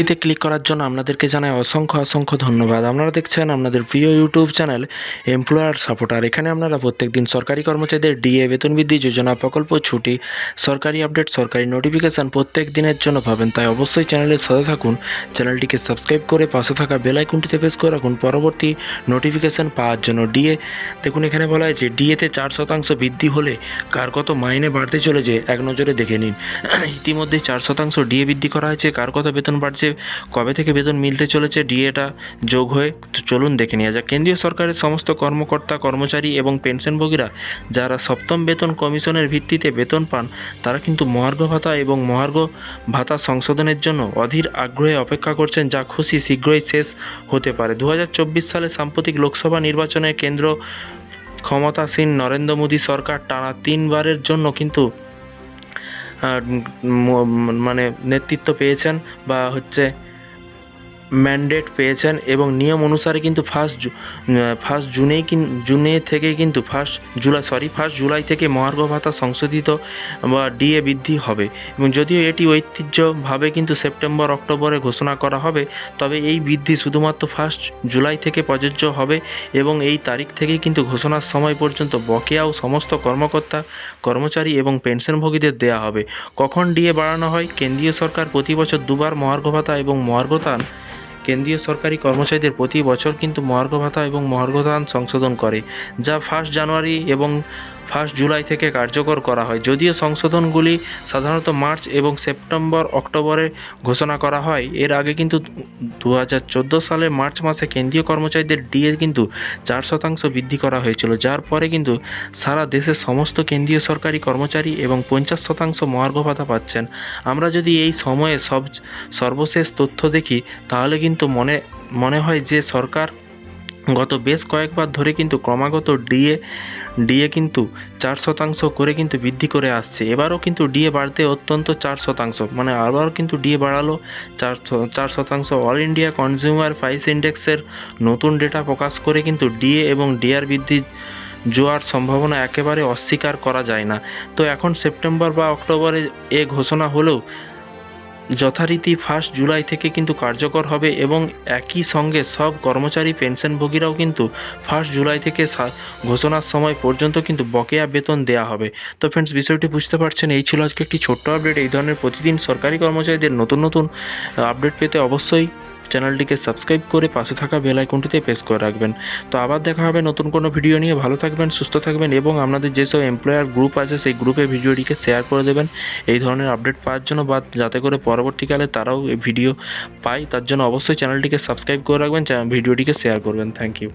এতে ক্লিক করার জন্য আপনাদেরকে জানাই অসংখ্য অসংখ্য ধন্যবাদ। আপনারা দেখছেন আপনাদের প্রিয় ইউটিউব চ্যানেল এমপ্লয়ার সাপোর্টার এখানে আপনারা প্রত্যেকদিন সরকারি কর্মচারীদের ডিএ বেতন বৃদ্ধি, যোজনা প্রকল্প, ছুটি, সরকারি আপডেট সরকারি নোটিফিকেশান প্রত্যেক দিনের জন্য পাবেন। তাই অবশ্যই চ্যানেলের সাথে থাকুন। চ্যানেলটিকে সাবস্ক্রাইব করে পাশে থাকা বেল আইকনটিতে প্রেস করে রাখুন। পরবর্তী নোটিফিকেশান পাওয়ার জন্য ডিএ দেখুন এখানে বলা হয়েছে ডিএতে চার শতাংশ বৃদ্ধি হলে কার কত মাইনে বাড়তে চলেছে। এক নজরে দেখে নিন। ইতিমধ্যে চার শতাংশ ডিএ বৃদ্ধি করা হয়েছে কার কত বেতন বাড়ছে কবে থেকে বেতন মিলতে চলেছে ডিএটা যোগ হয়ে চলুন দেখে নেওয়া যাক। কেন্দ্রীয় সরকারের সমস্ত কর্মকর্তা, কর্মচারী এবং পেনশনভোগীরা যারা সপ্তম বেতন কমিশনের ভিত্তিতে বেতন পান, তারা কিন্তু মহার্ঘ ভাতা এবং মহার্ঘ ভাতা সংশোধনের জন্য অধীর আগ্রহে অপেক্ষা করছেন, যা খুশি শীঘ্রই শেষ হতে পারে। দু হাজার চব্বিশ সালে সাম্প্রতিক লোকসভা নির্বাচনে কেন্দ্র ক্ষমতাসীন নরেন্দ্র মোদী সরকার টানা তিনবারের জন্য কিন্তু মানে নেতৃত্ব পেয়েছেন বা হচ্ছে ম্যান্ডেট পেয়েছেন এবং নিয়ম অনুসারে কিন্তু ফার্স্ট ফার্স্ট জুনেই কিন জুনে থেকে কিন্তু first July sorry first July থেকে মহার্ঘ ভাতা সংশোধিত বা ডিএ বৃদ্ধি হবে। এবং যদিও এটি ঐতিহ্যভাবে কিন্তু সেপ্টেম্বর, অক্টোবরে ঘোষণা করা হবে, তবে এই বৃদ্ধি শুধুমাত্র ফার্স্ট জুলাই থেকে প্রযোজ্য হবে এবং এই তারিখ থেকেই কিন্তু ঘোষণার সময় পর্যন্ত বকেয়া ও সমস্ত কর্মকর্তা, কর্মচারী এবং পেনশনভোগীদের দেওয়া হবে। কখন ডিএ বাড়ানো হয়? কেন্দ্রীয় সরকার প্রতি বছর দুবার মহার্ঘ ভাতা এবং মহার্ঘতান কেন্দ্রীয় সরকারি কর্মচারীদের প্রতি বছর কিন্তু মহার্ঘ ভাতা এবং মহার্ঘদান সংশোধন করে, যা ফার্স্ট জানুয়ারি এবং ফার্স্ট জুলাই থেকে কার্যকর করা হয়। যদিও সংশোধনগুলি সাধারণত মার্চ এবং সেপ্টেম্বর অক্টোবরে ঘোষণা করা হয়। এর আগে কিন্তু দু হাজার চোদ্দ সালে মার্চ মাসে কেন্দ্রীয় কর্মচারীদের ডিএ কিন্তু চার শতাংশ বৃদ্ধি করা হয়েছিল। যার পরে কিন্তু সারা দেশের সমস্ত কেন্দ্রীয় সরকারি কর্মচারী এবং পঞ্চাশ শতাংশ মহার্ঘ ভাতা পাচ্ছেন। আমরা যদি এই সময়ে সব, সর্বশেষ তথ্য দেখি, তাহলে কিন্তু মনে মনে হয় যে সরকার গত বেশ কয়েকবার ধরে কিন্তু ক্রমাগত ডিএ ডিএ কিন্তু চার শতাংশ করে কিন্তু বৃদ্ধি করে আসছে। এবারও কিন্তু ডিএ বাড়তে অত্যন্ত চার শতাংশ। মানে আবারও কিন্তু ডিএ বাড়ালো চার চার শতাংশ। অল ইন্ডিয়া কনজিউমার প্রাইস ইন্ডেক্সের নতুন ডেটা প্রকাশ করে কিন্তু ডিএ এবং ডিআর বৃদ্ধি জোয়ার সম্ভাবনা একেবারে অস্বীকার করা যায় না। তো এখন সেপ্টেম্বর বা অক্টোবরে এ ঘোষণা হলেও যথারীতি ফার্স্ট জুলাই থেকে কিন্তু কার্যকর হবে এবং একই সঙ্গে সব কর্মচারী পেনশনভোগীরাও কিন্তু ফার্স্ট জুলাই থেকে ঘোষণার সময় পর্যন্ত কিন্তু বকেয়া বেতন দেয়া হবে। তো ফ্রেন্ডস বিষয়টি বুঝতে পারছেন, এই ছিল আজকে একটি ছোট্ট আপডেট এই ধরনের প্রতিদিন সরকারি কর্মচারীদের নতুন নতুন আপডেট পেতে অবশ্যই চ্যানেলটিকে সাবস্ক্রাইব করে পাশে থাকা বেল আইকনটিতে প্রেস করে রাখবেন। তো আবার দেখা হবে নতুন কোনো ভিডিও নিয়ে। ভালো থাকবেন, সুস্থ থাকবেন এবং আপনাদের যেসব এমপ্লয়ার গ্রুপ আছে, সেই গ্রুপে ভিডিওটিকে শেয়ার করে দেবেন। এই ধরনের আপডেট পাওয়ার জন্য বা যাতে করে পরবর্তীকালে তারাও এই ভিডিও পায়, তার জন্য অবশ্যই চ্যানেলটিকে সাবস্ক্রাইব করে রাখবেন ভিডিওটিকে শেয়ার করবেন। Thank you